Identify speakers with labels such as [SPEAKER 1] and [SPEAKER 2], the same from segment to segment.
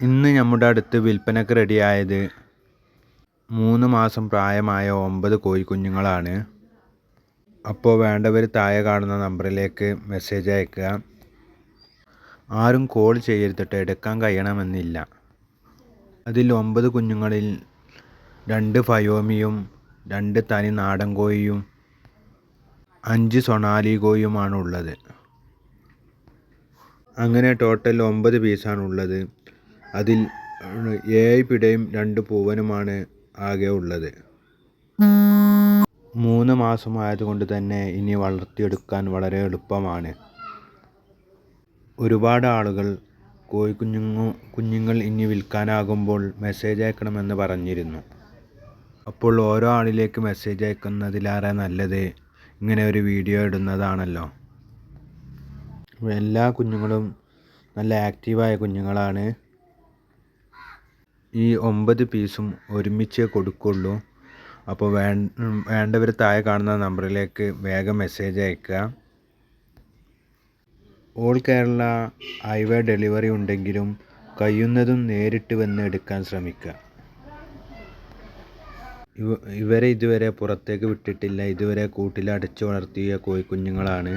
[SPEAKER 1] ഇന്ന് നമ്മുടെ അടുത്ത് വിൽപ്പനക്ക് റെഡിയായത് മൂന്ന് മാസം പ്രായമായ ഒമ്പത് കോഴിക്കുഞ്ഞുങ്ങളാണ്. അപ്പോൾ വേണ്ടവർ താഴെ കാണുന്ന നമ്പറിലേക്ക് മെസ്സേജ് അയക്കുക. ആരും കോൾ ചെയ്യരുതിട്ട് എടുക്കാൻ കഴിയണമെന്നില്ല. അതിൽ ഒമ്പത് കുഞ്ഞുങ്ങളിൽ രണ്ട് ഫയോമിയും രണ്ട് തനി നാടൻ കോഴിയും അഞ്ച് സൊണാലി കോഴിയുമാണ് ഉള്ളത്. അങ്ങനെ ടോട്ടൽ ഒമ്പത് പീസാണ് ഉള്ളത്. അതിൽ ഏഴ് പിടയും രണ്ട് പൂവനുമാണ് ആകെ ഉള്ളത്. മൂന്ന് മാസമായതുകൊണ്ട് തന്നെ ഇനി വളർത്തിയെടുക്കാൻ വളരെ എളുപ്പമാണ്. ഒരുപാട് ആളുകൾ കോഴിക്കുഞ്ഞുങ്ങ കുഞ്ഞുങ്ങൾ ഇനി വിൽക്കാനാകുമ്പോൾ മെസ്സേജ് അയക്കണമെന്ന് പറഞ്ഞിരുന്നു. അപ്പോൾ ഓരോ ആളിലേക്ക് മെസ്സേജ് അയക്കുന്നതിലേറെ നല്ലത് ഇങ്ങനെ ഒരു വീഡിയോ ഇടുന്നതാണല്ലോ. എല്ലാ കുഞ്ഞുങ്ങളും നല്ല ആക്റ്റീവായ കുഞ്ഞുങ്ങളാണ്. ഈ ഒമ്പത് പീസും ഒരുമിച്ച് കൊടുക്കുള്ളൂ. അപ്പോൾ വേണ്ടവർ താഴെ കാണുന്ന നമ്പറിലേക്ക് വേഗം മെസ്സേജ് അയക്കുക ഓൾ കേരള ഹൈവേ ഡെലിവറി ഉണ്ടെങ്കിലും കഴിയുന്നതും നേരിട്ട് വന്ന് എടുക്കാൻ ശ്രമിക്കുക. ഇവ ഇവരെ ഇതുവരെ പുറത്തേക്ക് വിട്ടിട്ടില്ല. ഇതുവരെ കൂട്ടിൽ അടച്ചു വളർത്തിയ കോഴിക്കുഞ്ഞുങ്ങളാണ്.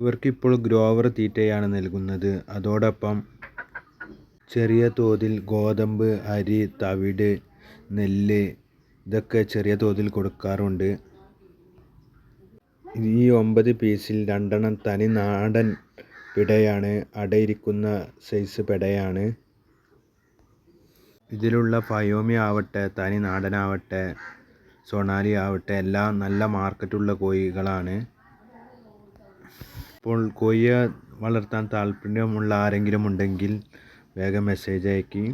[SPEAKER 1] ഇവർക്കിപ്പോൾ ഗ്രോവർ തീറ്റയാണ് നൽകുന്നത്. അതോടൊപ്പം ചെറിയ തോതിൽ ഗോതമ്പ് അരി തവിട് നെല്ല് ഇതൊക്കെ ചെറിയ തോതിൽ കൊടുക്കാറുണ്ട്. ഈ ഒമ്പത് പീസിൽ രണ്ടെണ്ണം തനി നാടൻ പിടയാണ്. അടയിരിക്കുന്ന സൈസ് പിടയാണ്. ഇതിലുള്ള ഫയോമി ആവട്ടെ തനി നാടനാവട്ടെ സൊണാലി ആവട്ടെ എല്ലാം നല്ല മാർക്കറ്റുള്ള കോഴികളാണ്. ഇപ്പോൾ കോഴിയെ വളർത്താൻ താല്പര്യമുള്ള ആരെങ്കിലും ഉണ്ടെങ്കിൽ വേഗം മെസ്സേജ് അയക്കി